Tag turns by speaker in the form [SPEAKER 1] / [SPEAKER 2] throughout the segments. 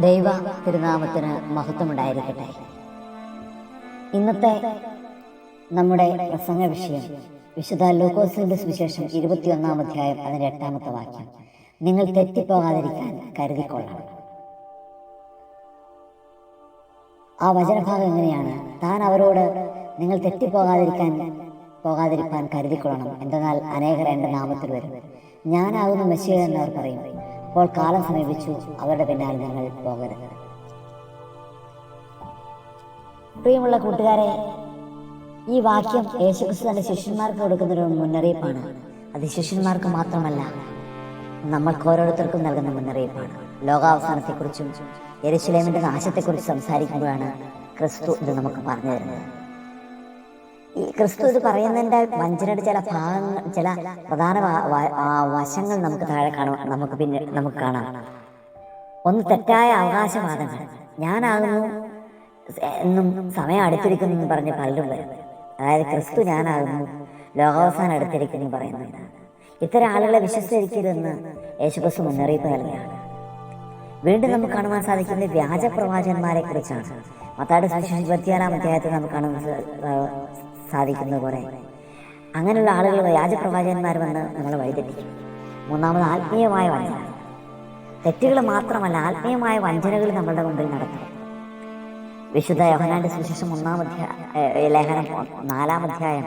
[SPEAKER 1] ദൈവ തിരുനാമത്തിന് മഹത്വമുണ്ടായിരിക്കട്ടെ. ഇന്നത്തെ നമ്മുടെ പ്രസംഗ വിഷയം വിശുദ്ധ ലൂക്കോസിന്റെ സുവിശേഷം ഇരുപത്തിയൊന്നാം അധ്യായം അതിന്റെ എട്ടാമത്തെ വാക്യം. നിങ്ങൾ തെറ്റിപ്പോകാതിരിക്കാൻ കരുതിക്കൊള്ളണം. ആ വചനഭാഗം എങ്ങനെയാണ്? താൻ അവരോട് നിങ്ങൾ തെറ്റിപ്പോകാതിരിക്കാൻ പോകാതിരിക്കാൻ കരുതിക്കൊള്ളണം. എന്തെന്നാൽ അനേകർ എന്റെ നാമത്തിൽ വരും. ഞാനാകുന്ന മെസ്സിയ എന്നവർ പറയും. അപ്പോൾ കാലം സമീപിച്ചു. അവരുടെ പിന്നാലെ ഞങ്ങൾ പോകരുത്. പ്രിയമുള്ള കൂട്ടുകാരെ ഈ വാക്യം യേശുക്രിസ്തു തന്റെ ശിഷ്യന്മാർക്ക് കൊടുക്കുന്ന ഒരു മുന്നറിയിപ്പാണ്. അത് ശിഷ്യന്മാർക്ക് മാത്രമല്ല നമ്മൾക്ക് ഓരോരുത്തർക്കും നൽകുന്ന മുന്നറിയിപ്പാണ്. ലോകാവസാനത്തെക്കുറിച്ചും യെരുശലേമിന്റെ നാശത്തെക്കുറിച്ച് സംസാരിക്കുമ്പോഴാണ് ക്രിസ്തു ഇത് നമുക്ക് പറഞ്ഞു തരുന്നത്. ഈ ക്രിസ്തു ഇത് പറയുന്നതിന്റെ വഞ്ചനയുടെ ചില ഭാഗങ്ങൾ ചില പ്രധാന വശങ്ങൾ നമുക്ക് താഴെ കാണാം നമുക്ക് പിന്നെ നമുക്ക് കാണാം. ഒന്ന് തെറ്റായ അവകാശവാദങ്ങൾ. ഞാനാകുന്നു എന്നും സമയം അടുത്തിരിക്കുന്നു എന്ന് പറഞ്ഞ് പലരും വരും അതായത് ക്രിസ്തു ഞാനാകുന്നു ലോകാവസാനം അടുത്തിരിക്കുന്നു പറയുന്നുണ്ട് ഇത്തരം ആളുകളെ വിശ്വസിച്ചിരിക്കരുതെന്ന് യേശുക്രിസ്തു മുന്നറിയിപ്പ് നൽകുകയാണ്. വീണ്ടും നമുക്ക് കാണുവാൻ സാധിക്കുന്നത് വ്യാജ പ്രവാചകന്മാരെ കുറിച്ചാണ് മത്താട് സുവിശേഷം ഇരുപത്തിയാറാം അധ്യായത്തിൽ നമുക്ക് ആ, സാധിക്കുന്നത് പോലെ. അങ്ങനെയുള്ള ആളുകൾ വ്യാജപ്രവാചകന്മാർ വന്ന് നമ്മളെ വഴിതെറ്റിക്കും. മൂന്നാമത് ആത്മീയമായ വഞ്ചന. തെറ്റുകൾ മാത്രമല്ല ആത്മീയമായ വഞ്ചനകൾ നമ്മളുടെ മുമ്പിൽ നടത്തും വിശുദ്ധ യോഹനാന്റെ സുവിശേഷം ഒന്നാം അധ്യായ ലേഖനം നാലാം അധ്യായം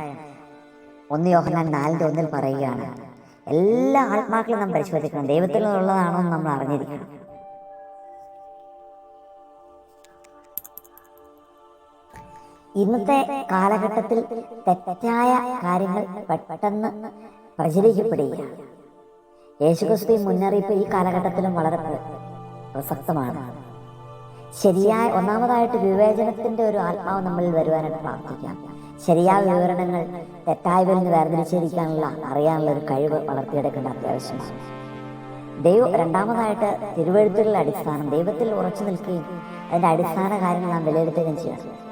[SPEAKER 1] ഒന്ന് യോഹനാൻ നാലിന്റെ ഒന്നിൽ പറയുകയാണ് എല്ലാ ആത്മാക്കളും നാം പരിശോധിക്കണം. ദൈവത്തിൽ നിന്നുള്ളതാണോ നമ്മൾ അറിഞ്ഞിരിക്കണം. ഇന്നത്തെ കാലഘട്ടത്തിൽ തെറ്റായ കാര്യങ്ങൾ പെട്ടെന്ന് പ്രചരിക്കപ്പെടുകയാണ്. യേശുക്രിസ്തു മുന്നറിയിപ്പ് ഈ കാലഘട്ടത്തിലും വളരെ പ്രസക്തമാണ്. ശരിയായ ഒന്നാമതായിട്ട് വിവേചനത്തിന്റെ ഒരു ആത്മാവ് നമ്മളിൽ വരുവാനായിട്ട് പ്രാർത്ഥിക്കാം. ശരിയായ വിവരണങ്ങൾ തെറ്റായവരിൽ നിന്ന് വേർതിരിച്ചിരിക്കാനുള്ള അറിയാനുള്ള ഒരു കഴിവ് വളർത്തിയെടുക്കേണ്ട അത്യാവശ്യമാണ്. ദൈവം രണ്ടാമതായിട്ട് തിരുവഴുത്തുകളുടെ അടിസ്ഥാനം ദൈവത്തിൽ ഉറച്ചു നിൽക്കുകയും അതിന്റെ അടിസ്ഥാന കാര്യങ്ങൾ നാം വിലയിരുത്തുകയും ചെയ്യണം.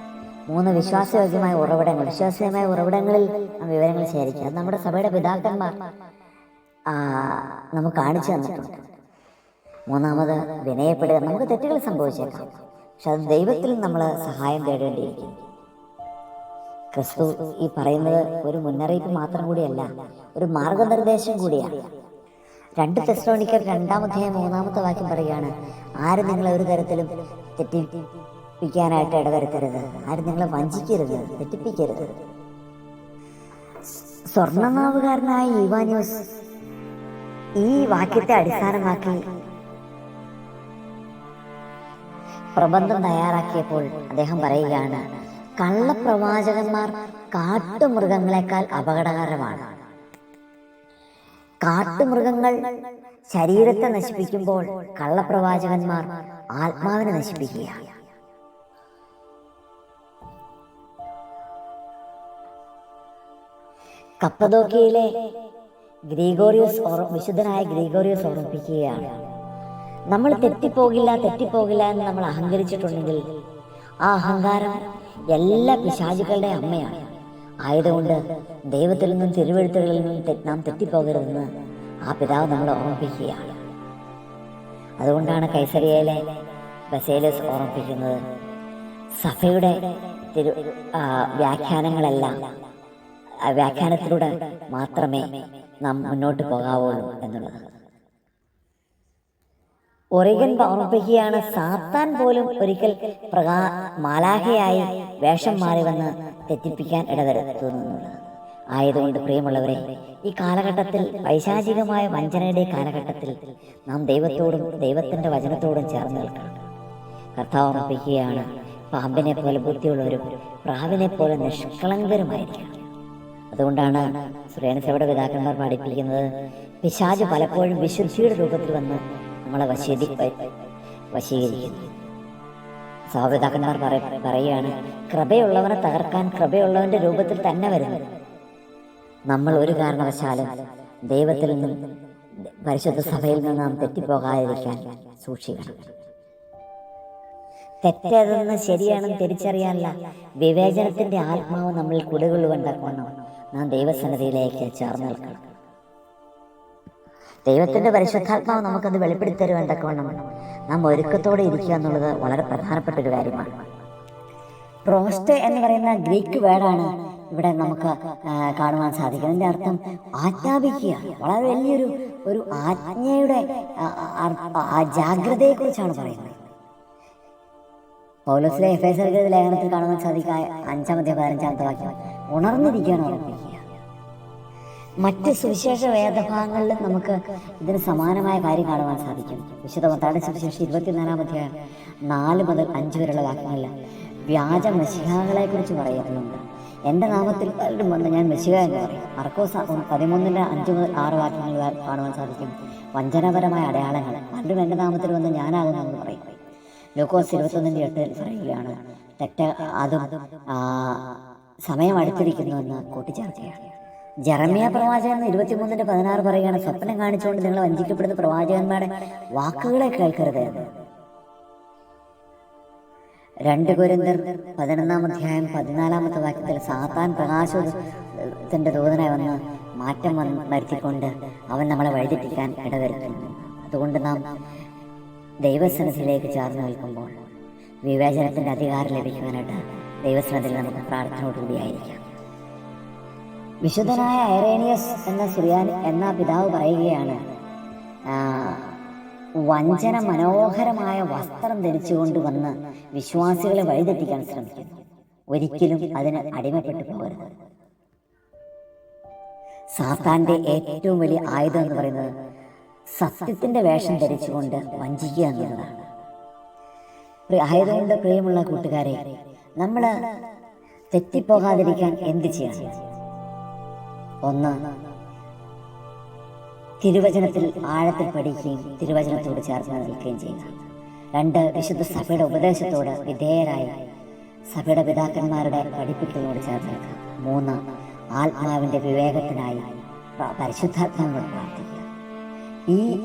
[SPEAKER 1] മൂന്ന് വിശ്വാസയോഗ്യമായ ഉറവിടങ്ങൾ. വിശ്വാസയോഗ്യമായ ഉറവിടങ്ങളിൽ വിവരങ്ങൾ ശേഖരിക്കുക. നമ്മുടെ സഭയുടെ പിതാക്കന്മാർ നമുക്ക് കാണിച്ചു തന്നിട്ടുണ്ട്. മൂന്നാമത് വിനയപ്പെടുക. നമുക്ക് തെറ്റുകൾ സംഭവിച്ചേക്കാം. പക്ഷെ അത് ദൈവത്തിൽ നമ്മൾ സഹായം തേടേണ്ടിയിരിക്കുന്നു. ക്രിസ്തു ഈ പറയുന്നത് ഒരു മുന്നറിയിപ്പ് മാത്രം കൂടിയല്ല ഒരു മാർഗനിർദ്ദേശം കൂടിയാണ്. രണ്ട് ടെസ്റ്റോണിക്കർ രണ്ടാമത്തെ മൂന്നാമത്തെ വാക്യം പറയുകയാണ് ആരും നിങ്ങളെ ഒരു തരത്തിലും തെറ്റിപ്പിക്കാനായിട്ട് ഇടവരുത്തരുത്. ആരും നിങ്ങളെ വഞ്ചിക്കരുത് തെറ്റിപ്പിക്കരുത്. സ്വർണനാവുകാരനായ ഇവാന്യൂസ് ഈ വാക്യത്തെ അടിസ്ഥാനമാക്കി പ്രബന്ധം തയ്യാറാക്കിയപ്പോൾ അദ്ദേഹം പറയുകയാണ് കള്ളപ്രവാചകന്മാർ കാട്ടുമൃഗങ്ങളെക്കാൾ അപകടകരമാണ്. കാട്ടുമൃഗങ്ങൾ ശരീരത്തെ നശിപ്പിക്കുമ്പോൾ കള്ളപ്രവാചകന്മാർ ആത്മാവിനെ നശിപ്പിക്കുകയാണ്. കപ്പദോക്കിയിലെ ഗ്രീഗോറിയസ് വിശുദ്ധനായ ഗ്രീഗോറിയസ് ഓർമ്മിപ്പിക്കുകയാണ്. നമ്മൾ തെറ്റിപ്പോകില്ല തെറ്റിപ്പോകില്ല എന്ന് നമ്മൾ അഹങ്കരിച്ചിട്ടുണ്ടെങ്കിൽ ആ അഹങ്കാരം എല്ലാ പിശാചുകളുടെ അമ്മയാണ്. ആയതുകൊണ്ട് ദൈവത്തിൽ നിന്നും തിരുവഴുത്തുകളിൽ നിന്നും നാം തെറ്റിപ്പോകരുതെന്ന് ആ പിതാവ് നമ്മളെ ഓർമ്മിപ്പിക്കുകയാണ്. അതുകൊണ്ടാണ് കൈസരിയയിലെ ബസേലസ് ഓർമ്മിപ്പിക്കുന്നത്. സഭയുടെ തിരു വ്യാഖ്യാനങ്ങളെല്ലാം വ്യാഖ്യാനത്തിലൂടെ മാത്രമേ നാം മുന്നോട്ട് പോകാവുള്ളൂ എന്നുള്ളത്. ഒറിഗൻ ഓർമ്മിപ്പിക്കുകയാണ് സാത്താൻ പോലും ഒരിക്കൽ പ്രകാ മാലാഹയായി വേഷം മാറി വന്ന് തെറ്റിപ്പിക്കാൻ ഇടവരുത്തുന്നു ആയതുകൊണ്ട് പ്രിയമുള്ളവരെ ഈ കാലഘട്ടത്തിൽ പൈശാചികമായ വഞ്ചനയുടെ കാലഘട്ടത്തിൽ നാം ദൈവത്തോടും ദൈവത്തിന്റെ വചനത്തോടും ചേർന്ന് നിൽക്കണം. കർത്താവ് ഓർമ്മിപ്പിക്കുകയാണ് പാമ്പിനെ പോലെ ബുദ്ധിയുള്ളവരും പ്രാവിനെ പോലെ നിഷ്കളങ്കരുമായിരിക്കണം. അതുകൊണ്ടാണ് സുരേണസഭയുടെ പിതാക്കന്മാർ പഠിപ്പിക്കുന്നത് പിശാജ് പലപ്പോഴും വിശുദ്ധിയുടെ രൂപത്തിൽ വന്ന് നമ്മളെ വശീതി വശീകരിക്കുന്നു. സഹപിതാക്കന്മാർ പറ പറയുകയാണ് കൃപയുള്ളവനെ തകർക്കാൻ കൃപയുള്ളവന്റെ രൂപത്തിൽ തന്നെ വരുന്നത് നമ്മൾ ഒരു കാരണവശാലും ദൈവത്തിൽ നിന്നും പരിശുദ്ധ സഭയിൽ നിന്ന് നാം തെറ്റിപ്പോകാതിരിക്കാൻ സൂക്ഷിക്കണം. തെറ്റേതെന്ന് ശരിയാണെന്ന് തിരിച്ചറിയാനുള്ള വിവേചനത്തിന്റെ ആത്മാവ് നമ്മളിൽ കുടികൊള്ളുകൊണ്ടാക്കണം നാം ദൈവസന്നിധിയിലേക്ക് ചേർന്ന് നിൽക്കണം. ദൈവത്തിന്റെ പരിശുദ്ധാത്മാവ് നമുക്കത് വെളിപ്പെടുത്തി തരുവാൻ തക്കവണ്ണം നാം ഒരുക്കത്തോടെ ഇരിക്കുക എന്നുള്ളത് വളരെ പ്രധാനപ്പെട്ട ഒരു കാര്യമാണ്. പ്രോസ്റ്റ് എന്ന് പറയുന്ന ഗ്രീക്ക് വേർഡാണ് ഇവിടെ നമുക്ക് കാണുവാൻ സാധിക്കും അതിന്റെ അർത്ഥം ആജ്ഞാപിക്കുക. വളരെ വലിയൊരു ഒരു ആജ്ഞയുടെ ജാഗ്രതയെക്കുറിച്ചാണ് പറയുന്നത്. പൗലോസിലെ എഫ് എസ് ലേഖനത്തിൽ കാണുവാൻ സാധിക്കുക അഞ്ചാമത്തെ പതിനഞ്ചാമത്തെ വാക്യം. ഉണർന്നിരിക്കുകയാണ് ഉറപ്പിക്കുക. മറ്റ് സുവിശേഷ വേദഭാഗങ്ങളിലും നമുക്ക് ഇതിന് സമാനമായ കാര്യം കാണുവാൻ സാധിക്കും. വിശുദ്ധ മത്താടി സുവിശേഷം ഇരുപത്തിനാലാം അധ്യായം നാല് മുതൽ അഞ്ച് വരെയുള്ള വാക്യങ്ങളിൽ വ്യാജ മെസ്സിഹാകളെ കുറിച്ച് പറയുന്നുണ്ട്. എന്റെ നാമത്തിൽ പലരും വന്ന് ഞാൻ മെസ്സിഹ എന്ന് പറയും. മർക്കോസ് പതിമൂന്നിന്റെ അഞ്ച് മുതൽ ആറ് വാക്യങ്ങൾ കാണുവാൻ സാധിക്കും. വഞ്ചനപരമായ അടയാളങ്ങൾ. പലരും എന്റെ നാമത്തിൽ വന്ന് ഞാനാകുന്നു എന്ന് പറയും. ലൂക്കോസ് ഇരുപത്തൊന്നിന്റെ എട്ടിൽ പറയുകയാണ് തെറ്റ അതും സമയം അടുത്തിരിക്കുന്നുവെന്ന് കൂട്ടിച്ചേർക്കുകയാണ്. ജെറമിയ പ്രവാചകൻ ഇരുപത്തിമൂന്നിന്റെ പതിനാറ് പറയുകയാണ് സ്വപ്നം കാണിച്ചുകൊണ്ട് നിങ്ങൾ വഞ്ചിക്കപ്പെടുന്ന പ്രവാചകന്മാരുടെ വാക്കുകളെ കേൾക്കരുത് എന്ന്. രണ്ട് ഗുരുന്ദർ പതിനൊന്നാം അധ്യായം പതിനാലാമത്തെ വാക്യത്തിൽ സാത്താൻ പ്രകാശത്തിന്റെ ദൂതനായി വന്ന് മാറ്റം വന്ന് വരുത്തിക്കൊണ്ട് അവൻ നമ്മളെ വഴിതെറ്റിക്കാൻ ഇടവരുത്തുന്നു അതുകൊണ്ട് നാം ദൈവസനത്തിലേക്ക് ചേർന്ന് നിൽക്കുമ്പോൾ വിവേചനത്തിന്റെ അധികാരം ലഭിക്കുവാനായിട്ട് ദൈവസനത്തിൽ നമുക്ക് പ്രാർത്ഥനയോടുകൂടിയായിരിക്കാം വിശുദ്ധനായ ഐറേനിയസ് എന്ന സുറിയാൻ എന്ന പിതാവ് പറയുകയാണ് വഞ്ചന മനോഹരമായ വസ്ത്രം ധരിച്ചുകൊണ്ട് വന്ന് വിശ്വാസികളെ വഴിതെറ്റിക്കാൻ ശ്രമിക്കുന്നു. ഒരിക്കലും അതിന് അടിമപ്പെട്ടു പോകരുത്. സാത്താന്റെ ഏറ്റവും വലിയ ആയുധം എന്ന് പറയുന്നത് സത്യത്തിന്റെ വേഷം ധരിച്ചുകൊണ്ട് വഞ്ചിക്കുക എന്നുള്ളതാണ് ആയുധങ്ങളുടെ പ്രിയമുള്ള കൂട്ടുകാരെ നമ്മൾ തെറ്റിപ്പോകാതിരിക്കാൻ എന്ത് ചെയ്യണം? ഒന്ന്. തിരുവചനത്തിൽ ആഴത്തിൽ പഠിക്കുകയും തിരുവചനത്തോട് ചേർന്ന് നിൽക്കുകയും ചെയ്യുക. രണ്ട് വിശുദ്ധ സഭയുടെ ഉപദേശത്തോട് വിധേയരായി സഭയുടെ പിതാക്കന്മാരുടെ പഠിപ്പിക്കലിനോട് ചേർന്ന് നിൽക്കുക. മൂന്ന് ആത്മാവിന്റെ വിവേകത്തിനായി പ്ര- പരിശുദ്ധാത്മാവിനോട് പ്രാർത്ഥിക്കുക. ഈ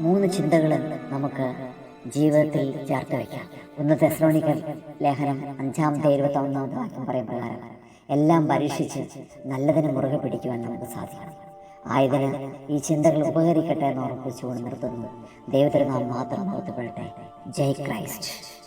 [SPEAKER 1] മൂന്ന് ചിന്തകൾ നമുക്ക് ജീവിതത്തിൽ ചേർത്ത് വയ്ക്കാം. ഒന്ന് തെസ്ലോണിക്കൽ ലേഖനം അഞ്ചാമത്തെ ഇരുപത്തി ഒന്നാമത്തെ വാക്യം പറയും പ്രകാരം. എല്ലാം പരീക്ഷിച്ച് നല്ലതിന് മുറുകെ പിടിക്കുവാൻ നമുക്ക് സാധിക്കണം. ആയതിന് ഈ ചിന്തകൾ ഉപകരിക്കട്ടെ എന്ന് ഉറപ്പിച്ചുകൊണ്ട് നിർത്തുന്നു. ദൈവത്തിന് നാം മാത്രം ഓർത്തുപെടട്ടെ ജയ് ക്രൈസ്റ്റ്.